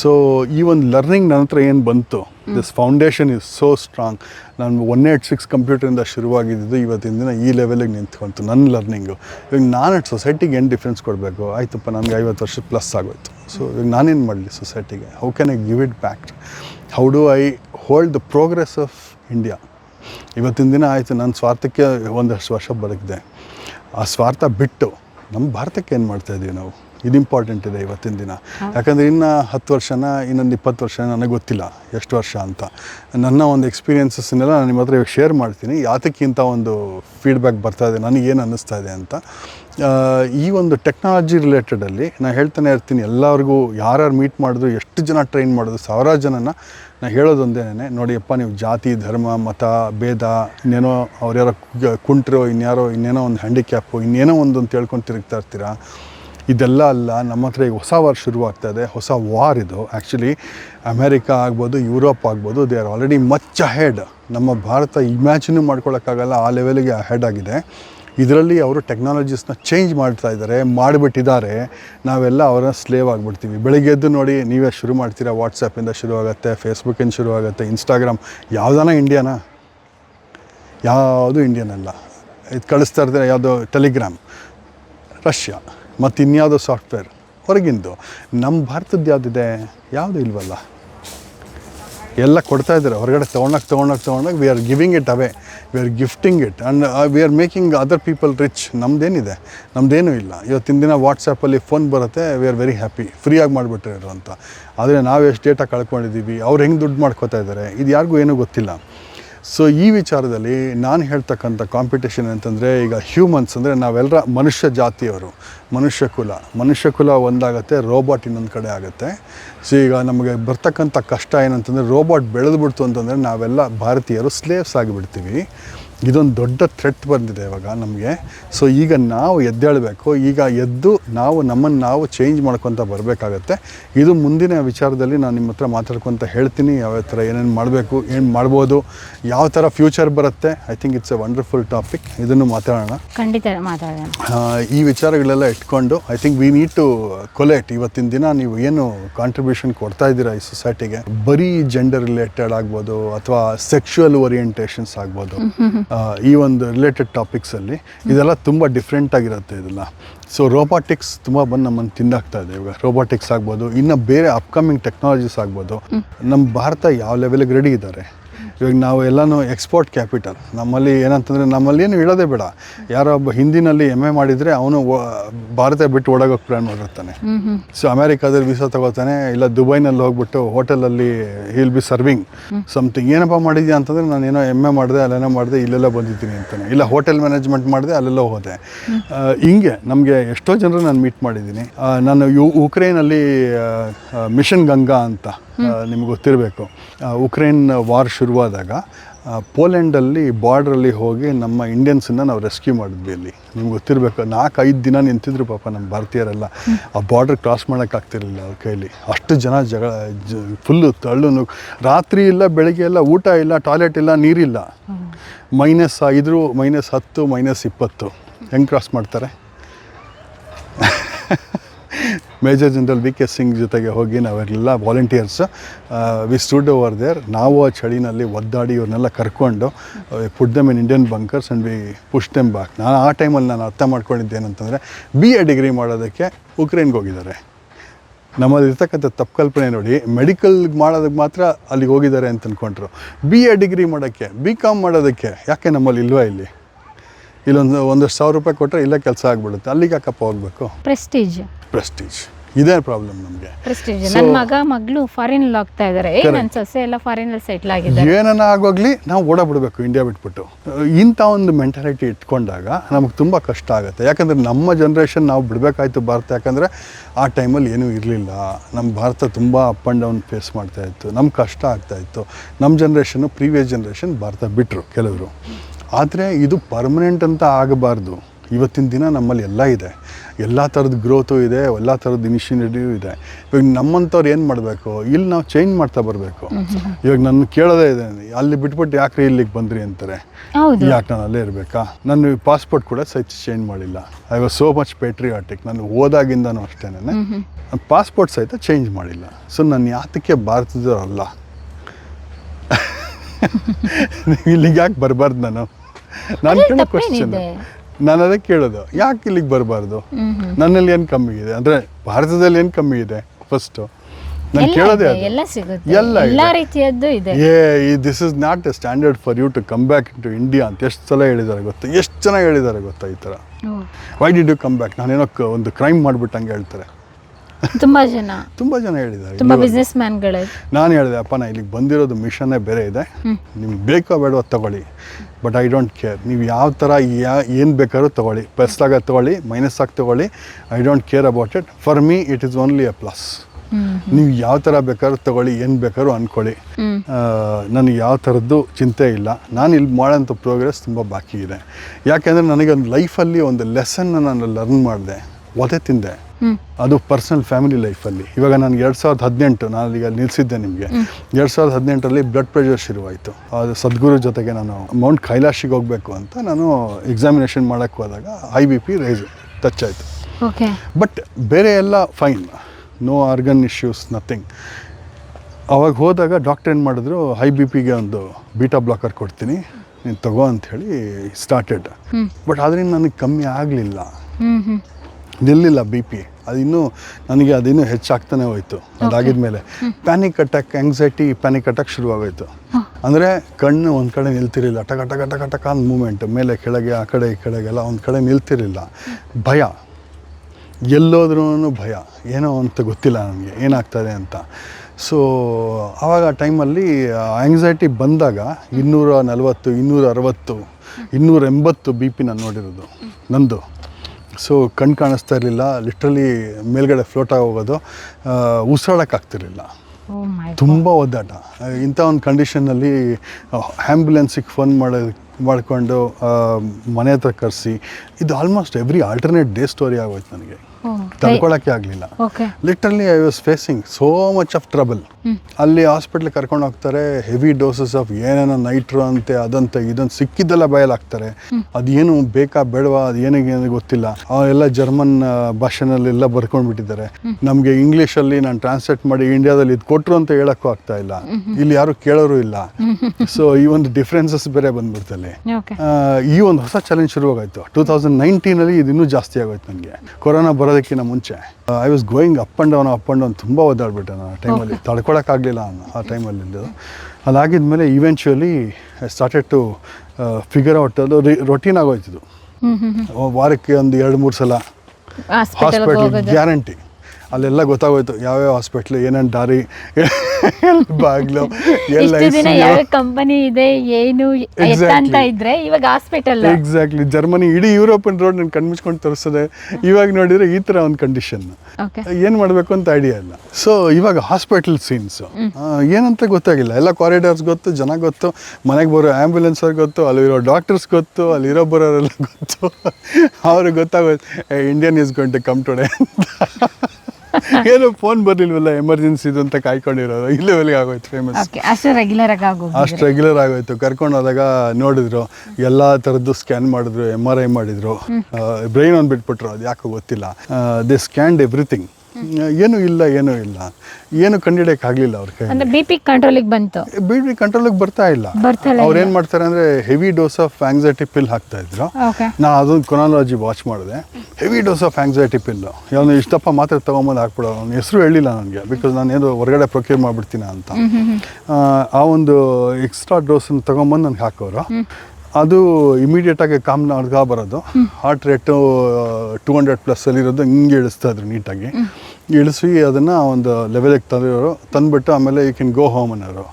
ಸೊ ಈ ಒಂದು ಲರ್ನಿಂಗ್ ನನ್ನ ಹತ್ರ ಏನು ಬಂತು? This foundation is so strong ನಾನು ಒನ್ ಏಟ್ ಸಿಕ್ಸ್ ಕಂಪ್ಯೂಟರಿಂದ ಶುರುವಾಗಿದ್ದು ಇವತ್ತಿನ ದಿನ ಈ ಲೆವೆಲಿಗೆ ನಿಂತ್ಕೊಂತು ನನ್ನ ಲರ್ನಿಂಗು ಇವಾಗ ನಾನು ಸೊಸೈಟಿಗೆ ಏನು ಡಿಫ್ರೆನ್ಸ್ ಕೊಡಬೇಕು? ಆಯ್ತಪ್ಪ ನನಗೆ ಐವತ್ತು ವರ್ಷ ಪ್ಲಸ್ ಆಗೋಯ್ತು. ಸೊ ಇವಾಗ ನಾನೇನು ಮಾಡಲಿ ಸೊಸೈಟಿಗೆ how can I give it back how do I hold the progress of India ಇವತ್ತಿನ ದಿನ ಆಯಿತು ನನ್ನ ಸ್ವಾರ್ಥಕ್ಕೆ ಒಂದಷ್ಟು ವರ್ಷ ಬದುಕಿದೆ. ಆ ಸ್ವಾರ್ಥ ಬಿಟ್ಟು ನಮ್ಮ ಭಾರತಕ್ಕೆ ಏನು ಮಾಡ್ತಾ ಇದ್ದೀವಿ ನಾವು? ಇದು ಇಂಪಾರ್ಟೆಂಟ್ ಇದೆ ಇವತ್ತಿನ ದಿನ. ಯಾಕಂದರೆ ಇನ್ನು ಹತ್ತು ವರ್ಷನ ಇನ್ನೊಂದು ಇಪ್ಪತ್ತು ವರ್ಷ ನನಗೆ ಗೊತ್ತಿಲ್ಲ ಎಷ್ಟು ವರ್ಷ ಅಂತ. ನನ್ನ ಒಂದು ಎಕ್ಸ್ಪೀರಿಯೆನ್ಸಸ್ನೆಲ್ಲ ನಾನು ನಿಮ್ಮ ಹತ್ರ ಇವಾಗ ಶೇರ್ ಮಾಡ್ತೀನಿ. ಯಾತಕ್ಕಿಂತ ಒಂದು ಫೀಡ್ಬ್ಯಾಕ್ ಬರ್ತಾ ಇದೆ ನನಗೇನು ಅನ್ನಿಸ್ತಾ ಇದೆ ಅಂತ. ಈ ಒಂದು ಟೆಕ್ನಾಲಜಿ ರಿಲೇಟೆಡಲ್ಲಿ ನಾನು ಹೇಳ್ತಾನೆ ಇರ್ತೀನಿ ಎಲ್ಲರಿಗೂ ಯಾರ್ಯಾರು ಮೀಟ್ ಮಾಡಿದ್ರು ಎಷ್ಟು ಜನ ಟ್ರೈನ್ ಮಾಡಿದ್ರು ಸಾವಿರಾರು ಜನನ ನಾನು ಹೇಳೋದೊಂದೇನೆ ನೋಡಿಯಪ್ಪ ನೀವು ಜಾತಿ ಧರ್ಮ ಮತ ಭೇದ ಇನ್ನೇನೋ ಅವ್ರ್ಯಾರೋ ಯಾರೋ ಕುಂಟ್ರೋ ಇನ್ಯಾರೋ ಇನ್ನೇನೋ ಒಂದು ಹ್ಯಾಂಡಿಕ್ಯಾಪು ಇನ್ನೇನೋ ಒಂದು ಅಂತ ಹೇಳ್ಕೊಂಡು ತಿರುಗ್ತಾ ಇರ್ತೀರಾ? ಇದೆಲ್ಲ ಅಲ್ಲ, ನಮ್ಮ ಹತ್ರ ಈಗ ಹೊಸ ವಾರ್ ಶುರುವಾಗ್ತಾ ಇದೆ, ಹೊಸ ವಾರ್ ಇದು. ಆ್ಯಕ್ಚುಲಿ ಅಮೇರಿಕಾ ಆಗ್ಬೋದು ಯುರೋಪ್ ಆಗ್ಬೋದು they are already much ahead ನಮ್ಮ ಭಾರತ ಇಮ್ಯಾಜಿನೂ ಮಾಡ್ಕೊಳ್ಳೋಕ್ಕಾಗಲ್ಲ ಆ ಲೆವೆಲ್ಗೆ ಅಹೆಡ್ ಆಗಿದೆ. ಇದರಲ್ಲಿ ಅವರು ಟೆಕ್ನಾಲಜೀಸ್ನ ಚೇಂಜ್ ಮಾಡ್ತಾ ಇದ್ದಾರೆ, ಮಾಡಿಬಿಟ್ಟಿದ್ದಾರೆ. ನಾವೆಲ್ಲ ಅವರ ಸ್ಲೇವ್ ಆಗಿಬಿಡ್ತೀವಿ. ಬೆಳಿಗ್ಗೆ ಎದ್ದು ನೋಡಿ, ನೀವೇ ಶುರು ಮಾಡ್ತೀರಾ ವಾಟ್ಸಪ್ಪಿಂದ ಶುರು ಆಗುತ್ತೆ ಫೇಸ್ಬುಕ್ಕಿಂದ ಶುರು ಆಗುತ್ತೆ ಇನ್ಸ್ಟಾಗ್ರಾಮ್ ಯಾವುದಾನ ಇಂಡಿಯಾನ ಯಾವುದು ಇಂಡಿಯನ್ ಅಲ್ಲ. ಇದು ಕಳಿಸ್ತಾ ಇರ್ತಾರೆ, ಯಾವುದು ಟೆಲಿಗ್ರಾಮ್ ರಷ್ಯಾ ಮತ್ತು ಇನ್ಯಾವುದೋ ಸಾಫ್ಟ್ವೇರ್ ಹೊರಗಿಂದು. ನಮ್ಮ ಭಾರತದ್ದು ಯಾವುದಿದೆ? ಯಾವುದು ಇಲ್ವಲ್ಲ? ಎಲ್ಲ ಕೊಡ್ತಾ ಇದ್ದಾರೆ. ಹೊರಗಡೆ ತೊಗೊಂಡಾಗ ತೊಗೊಂಡಾಗ ತೊಗೊಂಡಾಗ we are giving it away we are gifting it and we are making other people rich ನಮ್ಮದೇನಿದೆ ನಮ್ಮದೇನೂ ಇಲ್ಲ. ಇವತ್ತಿನ ದಿನ ವಾಟ್ಸಪ್ಪಲ್ಲಿ ಫೋನ್ ಬರುತ್ತೆ. ವಿ ಆರ್ ವೆರಿ ಹ್ಯಾಪಿ ಫ್ರೀಯಾಗಿ ಮಾಡಿಬಿಟ್ರೆ ಅಂತ. ಆದರೆ ನಾವು ಎಷ್ಟು ಡೇಟಾ ಕಳ್ಕೊಂಡಿದ್ದೀವಿ ಅವ್ರು ಹೆಂಗೆ ದುಡ್ಡು ಮಾಡ್ಕೋತಾ ಇದ್ದಾರೆ ಇದು ಯಾರಿಗೂ ಏನೂ ಗೊತ್ತಿಲ್ಲ. ಸೊ ಈ ವಿಚಾರದಲ್ಲಿ ನಾನು ಹೇಳ್ತಕ್ಕಂಥ ಕಾಂಪಿಟೇಷನ್ ಅಂತಂದರೆ ಈಗ ಹ್ಯೂಮನ್ಸ್ ಅಂದರೆ ನಾವೆಲ್ಲರ ಮನುಷ್ಯ ಜಾತಿಯವರು, ಮನುಷ್ಯ ಕುಲ. ಮನುಷ್ಯ ಕುಲ ಒಂದಾಗತ್ತೆ ರೋಬೋಟ್ ಇನ್ನೊಂದು ಕಡೆ ಆಗುತ್ತೆ. ಸೊ ಈಗ ನಮಗೆ ಬರ್ತಕ್ಕಂಥ ಕಷ್ಟ ಏನಂತಂದರೆ ರೋಬೋಟ್ ಬೆಳೆದ್ಬಿಡ್ತು ಅಂತಂದರೆ ನಾವೆಲ್ಲ ಭಾರತೀಯರು ಸ್ಲೇವ್ಸ್ ಆಗಿಬಿಡ್ತೀವಿ. ಇದೊಂದು ದೊಡ್ಡ ಥ್ರೆಟ್ ಬಂದಿದೆ ಇವಾಗ ನಮಗೆ. ಸೊ ಈಗ ನಾವು ಎದ್ದೇಳಬೇಕು ಈಗ ಎದ್ದು ನಾವು ನಮ್ಮನ್ನು ನಾವು ಚೇಂಜ್ ಮಾಡ್ಕೊತ ಬರಬೇಕಾಗತ್ತೆ. ಇದು ಮುಂದಿನ ವಿಚಾರದಲ್ಲಿ ನಾನು ನಿಮ್ಮ ಹತ್ರ ಮಾತಾಡ್ಕೊತ ಹೇಳ್ತೀನಿ ಯಾವ್ಯಾವ ಥರ ಏನೇನು ಮಾಡಬೇಕು ಏನು ಮಾಡ್ಬೋದು ಯಾವ ಥರ ಫ್ಯೂಚರ್ ಬರುತ್ತೆ. I think it's a wonderful topic ಇದನ್ನು ಮಾತಾಡೋಣ. ಖಂಡಿತ ಮಾತಾಡೋಣ. ಈ ವಿಚಾರಗಳೆಲ್ಲ ಇಟ್ಕೊಂಡು I think we need to collect ಇವತ್ತಿನ ದಿನ ನೀವು ಏನು ಕಾಂಟ್ರಿಬ್ಯೂಷನ್ ಕೊಡ್ತಾ ಇದ್ದೀರಾ ಈ ಸೊಸೈಟಿಗೆ ಬರೀ ಜೆಂಡರ್ ರಿಲೇಟೆಡ್ ಆಗ್ಬೋದು ಅಥವಾ ಸೆಕ್ಷುವಲ್ ಓರಿಯೆಂಟೇಷನ್ಸ್ ಆಗ್ಬೋದು. ಈ ಒಂದು ರಿಲೇಟೆಡ್ ಟಾಪಿಕ್ಸಲ್ಲಿ ಇದೆಲ್ಲ ತುಂಬ ಡಿಫ್ರೆಂಟ್ ಆಗಿರುತ್ತೆ ಇದೆಲ್ಲ. ಸೊ ರೋಬೋಟಿಕ್ಸ್ ತುಂಬ ಬಂದು ನಮ್ಮನ್ನು ತಿಂದಾಗ್ತಾ ಇದೆ ಇವಾಗ. ರೋಬೋಟಿಕ್ಸ್ ಆಗ್ಬೋದು ಇನ್ನು ಬೇರೆ ಅಪ್ಕಮಿಂಗ್ ಟೆಕ್ನಾಲಜೀಸ್ ಆಗ್ಬೋದು. ನಮ್ಮ ಭಾರತ ಯಾವ ಲೆವೆಲ್ಗೆ ರೆಡಿ ಇದ್ದಾರೆ ಇವಾಗ ನಾವು ಎಲ್ಲನೂ ಎಕ್ಸ್ಪೋರ್ಟ್ ಕ್ಯಾಪಿಟಲ್ ನಮ್ಮಲ್ಲಿ ಏನಂತಂದರೆ ನಮ್ಮಲ್ಲಿ ಏನು ಹೇಳೋದೇ ಬೇಡ. ಯಾರೋ ಒಬ್ಬ ಹಿಂದಿನಲ್ಲಿ ಎಂ ಎ ಮಾಡಿದರೆ ಅವನು ಭಾರತ ಬಿಟ್ಟು ಓಡೋಗೋಕೆ ಪ್ಲ್ಯಾನ್ ಮಾಡಿರ್ತಾನೆ. ಸೊ ಅಮೇರಿಕಾದಲ್ಲಿ ವೀಸಾ ತಗೋತಾನೆ ಇಲ್ಲ ದುಬೈನಲ್ಲಿ ಹೋಗ್ಬಿಟ್ಟು ಹೋಟೆಲಲ್ಲಿ ವಿಲ್ ಬಿ ಸರ್ವಿಂಗ್ ಸಮ್ಥಿಂಗ್ ಏನಪ್ಪ ಮಾಡಿದ್ಯಾ ಅಂತಂದರೆ ನಾನು ಏನೋ ಎಂ ಎ ಮಾಡಿದೆ ಅಲ್ಲೇನೋ ಮಾಡಿದೆ ಇಲ್ಲೆಲ್ಲ ಬಂದಿದ್ದೀನಿ ಅಂತಾನೆ. ಇಲ್ಲ ಹೋಟೆಲ್ ಮ್ಯಾನೇಜ್ಮೆಂಟ್ ಮಾಡಿದೆ ಅಲ್ಲೆಲ್ಲ ಹೋದೆ. ಹಿಂಗೆ ನಮಗೆ ಎಷ್ಟೋ ಜನರು ನಾನು ಮೀಟ್ ಮಾಡಿದ್ದೀನಿ. ನಾನು ಯು ಉಕ್ರೇನಲ್ಲಿ ಮಿಷನ್ ಗಂಗಾ ಅಂತ ನಿಮ್ಗೆ ಗೊತ್ತಿರಬೇಕು. ಉಕ್ರೇನ್ ವಾರ್ ಶುರುವಾದಾಗ ಆ, ಪೋಲೆಂಡಲ್ಲಿ ಬಾರ್ಡ್ರಲ್ಲಿ ಹೋಗಿ ನಮ್ಮ ಇಂಡಿಯನ್ಸನ್ನು ನಾವು ರೆಸ್ಕ್ಯೂ ಮಾಡಿದ್ವಿ ಅಲ್ಲಿ. ನಿಮ್ಗೆ ಗೊತ್ತಿರಬೇಕು ನಾಲ್ಕು ಐದು ದಿನ ನಿಂತಿದ್ರು ಪಾಪ ನಮ್ಮ ಭಾರತೀಯರೆಲ್ಲ. ಆ ಬಾರ್ಡ್ರ್ ಕ್ರಾಸ್ ಮಾಡೋಕ್ಕಾಗ್ತಿರಲಿಲ್ಲ ಅವ್ರ ಕೈಲಿ. ಅಷ್ಟು ಜನ ಜಗಳ ಜ ಫುಲ್ಲು ತಳ್ಳು. ರಾತ್ರಿ ಇಲ್ಲ ಬೆಳಗ್ಗೆ ಇಲ್ಲ ಊಟ ಇಲ್ಲ ಟಾಯ್ಲೆಟ್ ಇಲ್ಲ ನೀರಿಲ್ಲ. ಮೈನಸ್ ಐದು ಮೈನಸ್ ಹತ್ತು ಮೈನಸ್ ಇಪ್ಪತ್ತು. ಹೆಂಗೆ ಕ್ರಾಸ್ ಮಾಡ್ತಾರೆ? Major general V K Singh ಜೊತೆಗೆ ಹೋಗಿ ನಾವೆಲ್ಲ volunteers we stood over there ನಾವು ಆ ಚಳಿನಲ್ಲಿ ಒದ್ದಾಡಿ ಇವ್ರನ್ನೆಲ್ಲ ಕರ್ಕೊಂಡು put them in Indian bunkers and we push them back ನಾನು ಆ ಟೈಮಲ್ಲಿ ನಾನು ಅರ್ಥ ಮಾಡ್ಕೊಂಡಿದ್ದೇನಂತಂದರೆ ಬಿ ಎ ಡಿಗ್ರಿ ಮಾಡೋದಕ್ಕೆ ಉಕ್ರೇನ್ಗೆ ಹೋಗಿದ್ದಾರೆ. ನಮ್ಮಲ್ಲಿ ಇರ್ತಕ್ಕಂಥ ತಪ್ಪು ಕಲ್ಪನೆ ನೋಡಿ ಮೆಡಿಕಲ್ ಮಾಡೋದಕ್ಕೆ ಮಾತ್ರ ಅಲ್ಲಿಗೆ ಹೋಗಿದ್ದಾರೆ ಅಂತ ಅಂದ್ಕೊಂಡ್ರು ಬಿ ಎ ಡಿಗ್ರಿ ಮಾಡೋಕ್ಕೆ ಬಿ ಕಾಮ್ ಮಾಡೋದಕ್ಕೆ ಯಾಕೆ ನಮ್ಮಲ್ಲಿ ಇಲ್ವಾ ಇಲ್ಲಿ? ಇಲ್ಲೊಂದು ಒಂದಷ್ಟು ಸಾವಿರ ರೂಪಾಯಿ ಕೊಟ್ಟರೆ ಇಲ್ಲೇ ಕೆಲಸ ಆಗ್ಬಿಡುತ್ತೆ. ಅಲ್ಲಿಗೆ ಯಾಕಪ್ಪ ಹೋಗ್ಬೇಕು? ಪ್ರೆಸ್ಟೀಜ್ ಪ್ರೆಸ್ಟೀಜ್ ಇದೇ ಪ್ರಾಬ್ಲಮ್ ನಮಗೆ. ಪ್ರೆಸ್ಟೀಜ್ ನನ್ನ ಮಗ ಮಗಳು ಫಾರಿನ್ ಹೋಗ್ತಾ ಇದ್ದಾರೆ ಏ. ನನ್ನ ಸೊಸೆ ಎಲ್ಲ ಫಾರಿನ್ ಅಲ್ಲಿ ಸೆಟ್ಲ್ ಆಗಿದ್ದಾರೆ. ಏನನ್ನ ಆಗೋಗ್ಲಿ ನಾವು ಓಡಾಬಿಡ್ಬೇಕು ಇಂಡಿಯಾ ಬಿಟ್ಬಿಟ್ಟು. ಇಂಥ ಒಂದು ಮೆಂಟಾಲಿಟಿ ಇಟ್ಕೊಂಡಾಗ ನಮಗೆ ತುಂಬ ಕಷ್ಟ ಆಗುತ್ತೆ. ಯಾಕಂದರೆ ನಮ್ಮ ಜನ್ರೇಷನ್ ನಾವು ಬಿಡಬೇಕಾಯ್ತು ಭಾರತ. ಯಾಕಂದರೆ ಆ ಟೈಮಲ್ಲಿ ಏನೂ ಇರಲಿಲ್ಲ. ನಮ್ಮ ಭಾರತ ತುಂಬ ಅಪ್ ಆ್ಯಂಡ್ ಡೌನ್ ಫೇಸ್ ಮಾಡ್ತಾ ಇತ್ತು. ನಮ್ಗೆ ಕಷ್ಟ ಆಗ್ತಾ ಇತ್ತು. ನಮ್ಮ ಜನ್ರೇಷನ್ನು ಪ್ರೀವಿಯಸ್ ಜನ್ರೇಷನ್ ಭಾರತ ಬಿಟ್ಟರು ಕೆಲವರು. ಆದರೆ ಇದು ಪರ್ಮನೆಂಟ್ ಅಂತ ಆಗಬಾರ್ದು. ಇವತ್ತಿನ ದಿನ ನಮ್ಮಲ್ಲಿ ಎಲ್ಲ ಇದೆ. ಎಲ್ಲ ಥರದ ಗ್ರೋತು ಇದೆ ಎಲ್ಲ ಥರದ ಇನಿಷಿಯೇಟಿವ್ ಇದೆ. ಇವಾಗ ನಮ್ಮಂಥವ್ರು ಏನು ಮಾಡಬೇಕು? ಇಲ್ಲಿ ನಾವು ಚೇಂಜ್ ಮಾಡ್ತಾ ಬರಬೇಕು. ಇವಾಗ ನನ್ನ ಕೇಳೋದೇ ಇದೆ ಅಲ್ಲಿ ಬಿಟ್ಬಿಟ್ಟು ಯಾಕ್ರಿ ಇಲ್ಲಿಗೆ ಬಂದ್ರಿ ಅಂತಾರೆ? ಯಾಕೆ ನಾನು ಅಲ್ಲೇ ಇರಬೇಕಾ? ನನ್ನ ಪಾಸ್ಪೋರ್ಟ್ ಕೂಡ ಸಹಿತ ಚೇಂಜ್ ಮಾಡಿಲ್ಲ. I was so much patriotic ನಾನು ಓದಾಗಿಂದನೂ ಅಷ್ಟೇನೆ. ಪಾಸ್ಪೋರ್ಟ್ ಸಹಿತ ಚೇಂಜ್ ಮಾಡಿಲ್ಲ. ಸೊ ನಾನು ಯಾತಕ್ಕೆ ಭಾರತದವರಲ್ಲ ಇಲ್ಲಿಗೆ ಯಾಕೆ ಬರಬಾರ್ದು ನಾನು? ನಾನು ಕೇಳೋ ಕ್ವಶನ್? ನಾನು ಅದಕ್ಕೆ ಕೇಳೋದು ಯಾಕೆ ಇಲ್ಲಿಗೆ ಬರಬಾರ್ದು? ನನ್ನಲ್ಲಿ ಏನು ಕಮ್ಮಿ ಇದೆ ಅಂದರೆ ಭಾರತದಲ್ಲಿ ಏನು ಕಮ್ಮಿ ಇದೆ ಫಸ್ಟು ನಾನು ಕೇಳೋದೇ ಅದು. ಎಲ್ಲ ಸಿಗುತ್ತೆ. ಎಲ್ಲ ಎಲ್ಲಾ ರೀತಿಯದ್ದು ಇದೆ. ಏ this is not a standard for you to come back to India ಅಂತ ಎಷ್ಟು ಸಲ ಹೇಳಿದ್ದಾರೆ ಗೊತ್ತಾ? ಎಷ್ಟು ಚೆನ್ನಾಗಿ ಹೇಳಿದ್ದಾರೆ ಗೊತ್ತಾ ಈ ಥರ. Why did you come back ನಾನೇನೋ ಒಂದು ಕ್ರೈಮ್ ಮಾಡಿಬಿಟ್ಟಂಗೆ ಹೇಳ್ತಾರೆ. ತುಂಬಾ ಜನ. ತುಂಬ ಜನ ಹೇಳಿದ್ದಾರೆ. ತುಂಬಾ. ಬಿಸ್ನೆಸ್ ಮ್ಯಾನ್ಗಳೇ ನಾನು ಹೇಳಿದೆ ಅಪ್ಪ ನಾ ಇಲ್ಲಿಗೆ ಬಂದಿರೋದು ಮಿಷನ್ನೇ ಬೇರೆ ಇದೆ. ನಿಮ್ಗೆ ಬೇಕೋ ಬೇಡವೋ ತಗೊಳ್ಳಿ. ಬಟ್ ಐ ಡೋಂಟ್ ಕೇರ್ ನೀವು ಯಾವ ಥರ ಯಾ ಏನು ಬೇಕಾದ್ರೂ ತೊಗೊಳ್ಳಿ. ಪ್ಲಸ್ ಆಗ ತೊಗೊಳ್ಳಿ ಮೈನಸ್ ಆಗಿ ತೊಗೊಳ್ಳಿ. I don't care about it for me it is only a plus ನೀವು ಯಾವ ಥರ ಬೇಕಾದ್ರೂ ತೊಗೊಳ್ಳಿ ಏನು ಬೇಕಾದ್ರೂ ಅಂದ್ಕೊಳ್ಳಿ ನನಗೆ ಯಾವ ಥರದ್ದು ಚಿಂತೆ ಇಲ್ಲ. ನಾನು ಇಲ್ಲಿ ಮಾಡೋಂಥ ಪ್ರೋಗ್ರೆಸ್ ತುಂಬ ಬಾಕಿ ಇದೆ. ಯಾಕೆಂದರೆ ನನಗೆ ಒಂದು ಲೈಫಲ್ಲಿ ಒಂದು ಲೆಸನ್ನ ನಾನು ಲರ್ನ್ ಮಾಡಿದೆ. ಒದೆ ತಿಂದೆ. ಅದು ಪರ್ಸನಲ್ ಫ್ಯಾಮಿಲಿ ಲೈಫಲ್ಲಿ ಇವಾಗ ನಾನು ಎರಡು ಸಾವಿರದ ಹದಿನೆಂಟು ನಾನು ಈಗ ನಿಲ್ಲಿಸಿದ್ದೆ ನಿಮಗೆ. ಎರಡು ಸಾವಿರದ ಹದಿನೆಂಟರಲ್ಲಿ ಬ್ಲಡ್ ಪ್ರೆಷರ್ ಶುರುವಾಯಿತು. ಅದು ಸದ್ಗುರು ಜೊತೆಗೆ ನಾನು ಮೌಂಟ್ ಕೈಲಾಶಿಗೆ ಹೋಗಬೇಕು ಅಂತ ನಾನು ಎಕ್ಸಾಮಿನೇಷನ್ ಮಾಡೋಕ್ಕೆ ಹೋದಾಗ I B P rise touch ಆಯಿತು ಓಕೆ ಬಟ್ ಬೇರೆ ಎಲ್ಲ fine no organ issues nothing ಅವಾಗ ಹೋದಾಗ ಡಾಕ್ಟರ್ ಏನು ಮಾಡಿದ್ರು ಹೈ ಬಿ ಪಿಗೆ ಒಂದು ಬೀಟಾ ಬ್ಲಾಕರ್ ಕೊಡ್ತೀನಿ ನೀನು ತಗೋ ಅಂಥೇಳಿ ಸ್ಟಾರ್ಟೆಡ್ ಬಟ್ ಅದರಿಂದ ನನಗೆ ಕಮ್ಮಿ ಆಗಲಿಲ್ಲ. ನಿಲ್ಲಿಲ್ಲ ಬಿ ಪಿ ಅದಿನ್ನೂ ನನಗೆ ಅದಿನ್ನೂ ಹೆಚ್ಚಾಗ್ತಾನೆ ಹೋಯ್ತು ಅದಾಗಿದ್ಮೇಲೆ panic attack anxiety panic attack ಶುರುವಾಗೋಯ್ತು. ಅಂದರೆ ಕಣ್ಣು ಒಂದು ಕಡೆ ನಿಲ್ತಿರಲಿಲ್ಲ ಟಕ ಟಕ ಟಕ ಟಕ ಅಂತ ಮೂಮೆಂಟ್ ಮೇಲೆ ಕೆಳಗೆ ಆ ಕಡೆ ಈ ಕಡೆಗೆಲ್ಲ ಒಂದು ಕಡೆ ನಿಲ್ತಿರಲಿಲ್ಲ. ಭಯ. ಎಲ್ಲೋದ್ರೂ ಭಯ. ಏನೋ ಅಂತ ಗೊತ್ತಿಲ್ಲ ನನಗೆ ಏನಾಗ್ತದೆ ಅಂತ. ಸೊ ಆವಾಗ ಟೈಮಲ್ಲಿ ಆಂಗ್ಸೈಟಿ ಬಂದಾಗ ಇನ್ನೂರ ನಲವತ್ತು ಇನ್ನೂರ ಅರವತ್ತು ಇನ್ನೂರ ಎಂಬತ್ತು ಬಿ ಪಿ ನಾನು ನೋಡಿರೋದು. ನಂದು. ಸೊ ಕಣ್ಣು ಕಾಣಿಸ್ತಾ ಇರಲಿಲ್ಲ. ಲಿಟ್ರಲಿ ಮೇಲ್ಗಡೆ ಫ್ಲೋಟ್ ಹೋಗೋದು. ಉಸಿರಾಡೋಕ್ಕಾಗ್ತಿರ್ಲಿಲ್ಲ. ಮೈ ತುಂಬ ಒದ್ದಾಟ. ಇಂಥ ಒಂದು ಕಂಡೀಷನ್ನಲ್ಲಿ ಆ್ಯಂಬುಲೆನ್ಸಿಗೆ ಫೋನ್ ಮಾಡೋ ಮಾಡಿಕೊಂಡು ಮನೆ ಹತ್ರ ಕರೆಸಿ ಇದು almost every alternate day story ಆಗೋಯ್ತು ನನಗೆ. ತಡ್ಕೊಳಕ್ಕೆ ಆಗಲಿಲ್ಲ. Literally I was facing so much of trouble ಅಲ್ಲಿ ಹಾಸ್ಪಿಟ್ಲ್ ಕರ್ಕೊಂಡು ಹೋಗ್ತಾರೆ ಹೆವಿ ಡೋಸಸ್ ಆಫ್ ಏನೇನೋ ನೈಟ್ರು ಅಂತೆ ಅದಂತೆ ಇದೊಂದು ಸಿಕ್ಕಿದ್ದೆಲ್ಲ ಬಯಲಾಗ್ತಾರೆ. ಅದೇನು ಬೇಕಾ ಬೇಡವಾ ಅದು ಏನಿಗೆ ಗೊತ್ತಿಲ್ಲ. ಅವೆಲ್ಲ ಜರ್ಮನ್ ಭಾಷೆನಲ್ಲೆಲ್ಲ ಬರ್ಕೊಂಡು ಬಿಟ್ಟಿದ್ದಾರೆ. ನಮಗೆ ಅಲ್ಲಿ ನಾನು ಟ್ರಾನ್ಸ್ಲೇಟ್ ಮಾಡಿ ಇಂಡಿಯಾದಲ್ಲಿ ಇದು ಕೊಟ್ಟರು ಅಂತ ಹೇಳಕ್ಕೂ ಆಗ್ತಾ ಇಲ್ಲ. ಇಲ್ಲಿ ಯಾರು ಕೇಳೋರು ಇಲ್ಲ. ಸೊ ಈ ಒಂದು ಡಿಫ್ರೆನ್ಸಸ್ ಬೇರೆ ಬಂದ್ಬಿಡ್ತಲ್ಲಿ ಈ ಒಂದು ಹೊಸ ಚಾಲೆಂಜ್ ಶುರುವಾಗಾಯ್ತು. ಟೂ ತೌಸಂಡ್ ನೈನ್ಟೀನಲ್ಲಿ ಇದು ಇನ್ನೂ ಜಾಸ್ತಿ ಆಗೋಯ್ತು ನನಗೆ. ಕೊರೋನಾ ಬರೋದಕ್ಕಿಂತ ಮುಂಚೆ I was going up and down up and down ತುಂಬ ಓದಾಡ್ಬಿಟ್ಟೆ ನಾನು ಆ ಟೈಮಲ್ಲಿ ತಡ್ಕೊಳಕ್ಕಾಗಲಿಲ್ಲ ನಾನು ಆ ಟೈಮಲ್ಲಿ ಇದ್ದು. ಅದಾಗಿದ್ಮೇಲೆ eventually I started to figure out ಅದು ರೊಟೀನ್ ಆಗೋಯ್ತಿದ್ದು ವಾರಕ್ಕೆ ಒಂದು ಎರಡು ಮೂರು ಸಲ ಹಾಸ್ಪಿಟಲ್ ಗ್ಯಾರಂಟಿ ಅಲ್ಲೆಲ್ಲ ಗೊತ್ತಾಗೋಯ್ತು. ಯಾವ್ಯಾವ ಹಾಸ್ಪಿಟ್ಲು ಏನೇನು ದಾರಿ ಎಲ್ಲಿ ಬಾಗ್ಲು ದಿನ ಯಾವ ಕಂಪನಿ ಇದೆ ಏನು ಎತ್ತ ಅಂತ. ಇದ್ರೆ ಇವಾಗ ಹಾಸ್ಪಿಟಲ್ ಎಕ್ಸಾಕ್ಟ್ಲಿ ಜರ್ಮನಿ ಇಡೀ ಯುರೋಪಿಯನ್ ರೋಡ್ ನಾನು ಕಣ್ಮಿಸ್ಕೊಂಡು ತೋರಿಸ್ತದೆ ಇವಾಗ ನೋಡಿದ್ರೆ ಈ ಥರ ಒಂದು ಕಂಡೀಷನ್ ಏನು ಮಾಡಬೇಕು ಅಂತ ಐಡಿಯಾ ಇಲ್ಲ. ಸೊ ಇವಾಗ ಹಾಸ್ಪಿಟಲ್ ಸೀನ್ಸು ಏನಂತ ಗೊತ್ತಾಗಿಲ್ಲ. ಎಲ್ಲ ಕಾರಿಡಾರ್ಸ್ ಗೊತ್ತು ಜನ ಗೊತ್ತು ಮನೆಗೆ ಬರೋ ಆ್ಯಂಬುಲೆನ್ಸ್ ಅವ್ರಿಗೆ ಗೊತ್ತು ಅಲ್ಲಿರೋ ಡಾಕ್ಟರ್ಸ್ ಗೊತ್ತು ಅಲ್ಲಿರೋ ಬರೋರೆಲ್ಲ ಗೊತ್ತು. ಅವ್ರಿಗೆ ಗೊತ್ತಾಗೋದು Indian is going to come today ಏನೋ ಫೋನ್ ಬರ್ಲಿಲ್ವಲ್ಲ ಎಮರ್ಜೆನ್ಸಿ ಇದು ಅಂತ ಕಾಯ್ಕೊಂಡಿರೋದು. ಇಲ್ಲೇ ಒಲಿಗೆ ಆಗೋಯ್ತು ಫೇಮಸ್ ಅಷ್ಟು ರೆಗ್ಯುಲರ್ ಆಗಿ ಅಷ್ಟು ರೆಗ್ಯುಲರ್ ಆಗೋಯ್ತು. ಕರ್ಕೊಂಡು ಹೋದಾಗ ನೋಡಿದ್ರು ಎಲ್ಲ ಥರದ್ದು ಸ್ಕ್ಯಾನ್ ಮಾಡಿದ್ರು ಎಂ ಆರ್ ಐ ಮಾಡಿದ್ರು. ಬ್ರೈನ್ ಒಂದು ಬಿಟ್ಬಿಟ್ರು ಅದು ಯಾಕೋ ಗೊತ್ತಿಲ್ಲ ದೇ ಸ್ಕ್ಯಾನ್ಡ್ ಎವ್ರಿಥಿಂಗ್ ಏನೂ ಇಲ್ಲ ಏನೂ ಇಲ್ಲ. ಏನು ಕಂಡಿಡಿಯಕ್ಕಾಗಲಿಲ್ಲ ಅವ್ರ ಕೈ ಅಂದ್ರೆ ಬಿ ಪಿ ಕಂಟ್ರೋಲಿಗೆ ಬಂತು? ಬಿ ಪಿ ಕಂಟ್ರೋಲಿಗೆ ಬರ್ತಾ ಇಲ್ಲ. ಅವ್ರು ಏನು ಮಾಡ್ತಾರೆ ಅಂದರೆ heavy dose of anxiety pill ಹಾಕ್ತಾ ಇದ್ರು. ನಾನು ಅದೊಂದು ಕೊನಾಲಜಿ ವಾಚ್ ಮಾಡಿದೆ. Heavy dose of anxiety pill ಅವನು ಇಷ್ಟಪ್ಪ ಮಾತ್ರ ತೊಗೊಂಬಂದು ಹಾಕ್ಬಿಡೋ ಅವ್ನ ಹೆಸರು ಹೇಳಿಲ್ಲ ನನಗೆ ಬಿಕಾಸ್ ನಾನು ಏನೋ ಹೊರಗಡೆ ಪ್ರೊಕ್ಯೂರ್ ಮಾಡಿಬಿಡ್ತೀನಿ ಅಂತ. ಆ, ಆ ಒಂದು ಎಕ್ಸ್ಟ್ರಾ ಡೋಸನ್ನು ತೊಗೊಂಬಂದು ನನಗೆ ಹಾಕೋರು. ಅದು ಇಮಿಡಿಯೇಟಾಗಿ ಕಾಮ್ ನಡ್ಗ ಬರೋದು. ಹಾರ್ಟ್ ರೇಟು ಟೂ ಹಂಡ್ರೆಡ್ ಪ್ಲಸ್ಸಲ್ಲಿರೋದು ಹಿಂಗೆ ಇಳಿಸ್ತಾ ಇದ್ರು ನೀಟಾಗಿ ಇಳಿಸಿ ಅದನ್ನು ಒಂದು ಲೆವೆಲಿಗೆ ತಂದಿರೋರು. ತಂದುಬಿಟ್ಟು ಆಮೇಲೆ ಯು ಕ್ಯಾನ್ ಗೋ ಹೋಮ್ ಅನ್ನೋರು.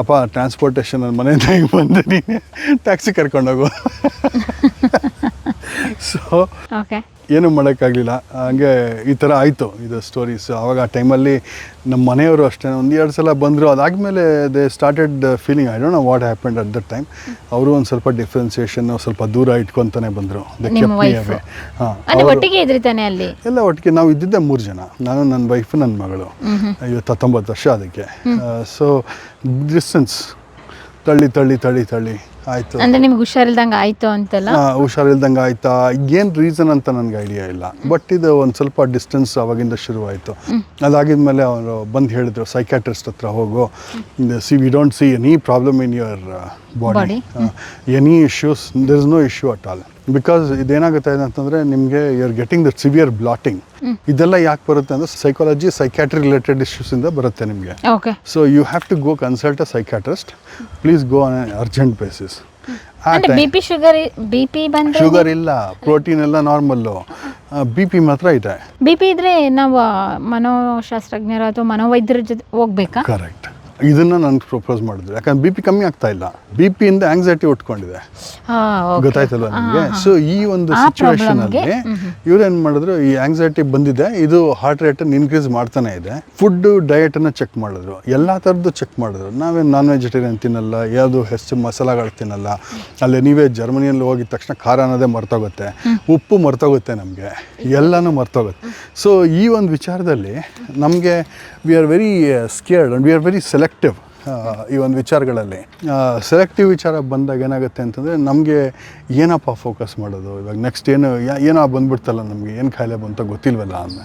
ಅಪ್ಪ ಟ್ರಾನ್ಸ್ಪೋರ್ಟೇಷನ್ ನನ್ನ ಮನೆಯಿಂದ ಹಿಂಗೆ ಬಂದು ನೀನು. ಟ್ಯಾಕ್ಸಿ ಕರ್ಕೊಂಡೋಗು ಸೊ ಏನೂ ಮಾಡೋಕ್ಕಾಗಲಿಲ್ಲ. ಹಂಗೆ ಈ ಥರ ಆಯಿತು ಇದು ಸ್ಟೋರೀಸ್ ಆವಾಗ ಆ ಟೈಮಲ್ಲಿ ನಮ್ಮ ಮನೆಯವರು ಅಷ್ಟೇ ಒಂದು ಎರಡು ಸಲ ಬಂದರು ಅದಾದಮೇಲೆ they started feeling I don't know what happened at that time ಅವರು ಒಂದು ಸ್ವಲ್ಪ ಡಿಫ್ರೆನ್ಸಿಯೇಷನ್ ಸ್ವಲ್ಪ ದೂರ ಇಟ್ಕೊತಾನೆ ಬಂದರು? ಹಾಂ ಒಟ್ಟಿಗೆ ಅಲ್ಲಿ? ಎಲ್ಲ ಒಟ್ಟಿಗೆ ನಾವು ಇದ್ದಿದ್ದೆ ಮೂರು ಜನ. ನಾನು ನನ್ನ ವೈಫ್ ನನ್ನ ಮಗಳು. ಐವತ್ತು ಹತ್ತೊಂಬತ್ತು ವರ್ಷ ಅದಕ್ಕೆ. ಸೊ ಡಿಸ್ಟೆನ್ಸ್ ತಳ್ಳಿ ತಳ್ಳಿ ತಳ್ಳಿ ತಳ್ಳಿ. ಆಯಿತು. ಅಂದ್ರೆ ನಿಮ್ಗೆ ಹುಷಾರಿಲ್ದಂಗೆ ಆಯ್ತು ಅಂತೆಲ್ಲ? ಹುಷಾರಿಲ್ದಂಗೆ ಆಯ್ತಾ? ಏನು ರೀಸನ್ ಅಂತ ನನಗೆ ಐಡಿಯಾ ಇಲ್ಲ. ಬಟ್ ಇದು ಒಂದು ಸ್ವಲ್ಪ ಡಿಸ್ಟೆನ್ಸ್ ಅವಾಗಿಂದ ಶುರುವಾಯಿತು. ಅದಾಗಿದ್ಮೇಲೆ ಅವರು ಬಂದು ಹೇಳಿದ್ರು ಸೈಕ್ಯಾಟ್ರಿಸ್ಟ್ ಹತ್ರ ಹೋಗು. See we don't see any problem in your body. Any issues there is no issue at all because ಇದೇನಾಗುತ್ತೆ ಅಂತಂದರೆ ನಿಮಗೆ you are getting the severe bloating ಇದೆಲ್ಲ ಯಾಕೆ ಬರುತ್ತೆ ಅಂದರೆ ಸೈಕಾಲಜಿ ಸೈಕ್ಯಾಟ್ರಿ ರಿಲೇಟೆಡ್ ಇಶ್ಯೂಸಿಂದ ಬರುತ್ತೆ ನಿಮಗೆ. So you have to go consult a psychiatrist please go on urgent basis ಆ ಅಂದ್ರೆ B P sugar B P ಬಂದ್ರೆ ಶುಗರ್ ಇಲ್ಲ ಪ್ರೋಟೀನ್ ಎಲ್ಲ ನಾರ್ಮಲ್ಲು ಬಿ ಪಿ ಮಾತ್ರ ಇದೆ. ಬಿ ಪಿ ಇದ್ರೆ ನಾವು ಮನೋಶಾಸ್ತ್ರಜ್ಞರು ಅಥವಾ ಮನೋವೈದ್ಯರ ಜೊತೆ ಹೋಗ್ಬೇಕಾ? ಕರೆಕ್ಟ್ ಇದನ್ನ ನಾನು ಪ್ರಪೋಸ್ ಮಾಡಿದ್ರು. ಯಾಕಂದ್ರೆ ಬಿ ಪಿ ಕಮ್ಮಿ ಆಗ್ತಾ ಇಲ್ಲ. ಬಿ ಪಿಯಿಂದ ಆಂಗ್ಸೈಟಿ ಉಟ್ಕೊಂಡಿದೆ. ಗೊತ್ತಾಯ್ತಲ್ಲ ನಿಮಗೆ? ಸೊ ಈ ಒಂದು ಸಿಚುವೇಶನಲ್ಲಿ ಸಿಚುವೇಶನ್ ಅಲ್ಲಿ ಇವ್ರು ಏನು ಮಾಡಿದ್ರು ಈ ಆಂಗ್ಸೈಟಿ ಬಂದಿದೆ. ಇದು ಹಾರ್ಟ್ ರೇಟನ್ನು ಇನ್ಕ್ರೀಸ್ ಮಾಡ್ತಾನೆ ಇದೆ. ಫುಡ್ ಡಯಟನ್ನು ಚೆಕ್ ಮಾಡಿದ್ರು. ಎಲ್ಲ ಥರದ್ದು ಚೆಕ್ ಮಾಡಿದ್ರು. ನಾವೇನು ನಾನ್ ವೆಜಿಟೇರಿಯನ್ ತಿನ್ನಲ್ಲ ಯಾವುದು ಹೆಚ್ಚು ಮಸಾಲಗಳು ತಿನ್ನಲ್ಲ. ಅಲ್ಲಿ ನೀವೇ ಜರ್ಮನಿಯಲ್ಲಿ ಹೋಗಿದ ತಕ್ಷಣ ಖಾರ ಅನ್ನೋದೇ ಮರ್ತೋಗುತ್ತೆ. ಉಪ್ಪು ಮರ್ತೋಗುತ್ತೆ ನಮಗೆ. ಎಲ್ಲನೂ ಮರ್ತೋಗುತ್ತೆ. ಸೊ ಈ ಒಂದು ವಿಚಾರದಲ್ಲಿ ನಮಗೆ we are very scared and we are very selective ಈ ಒಂದು ವಿಚಾರಗಳಲ್ಲಿ. ಸೆಲೆಕ್ಟಿವ್ ವಿಚಾರ ಬಂದಾಗ ಏನಾಗುತ್ತೆ ಅಂತಂದರೆ ನಮಗೆ ಏನಪ್ಪ ಫೋಕಸ್ ಮಾಡೋದು? ಇವಾಗ ನೆಕ್ಸ್ಟ್ ಏನು ಏನೋ ಬಂದ್ಬಿಡ್ತಲ್ಲ ನಮಗೆ, ಏನು ಖಾಯಿಲೆ ಬಂತ ಗೊತ್ತಿಲ್ವಲ್ಲ ಅನ್ನೋ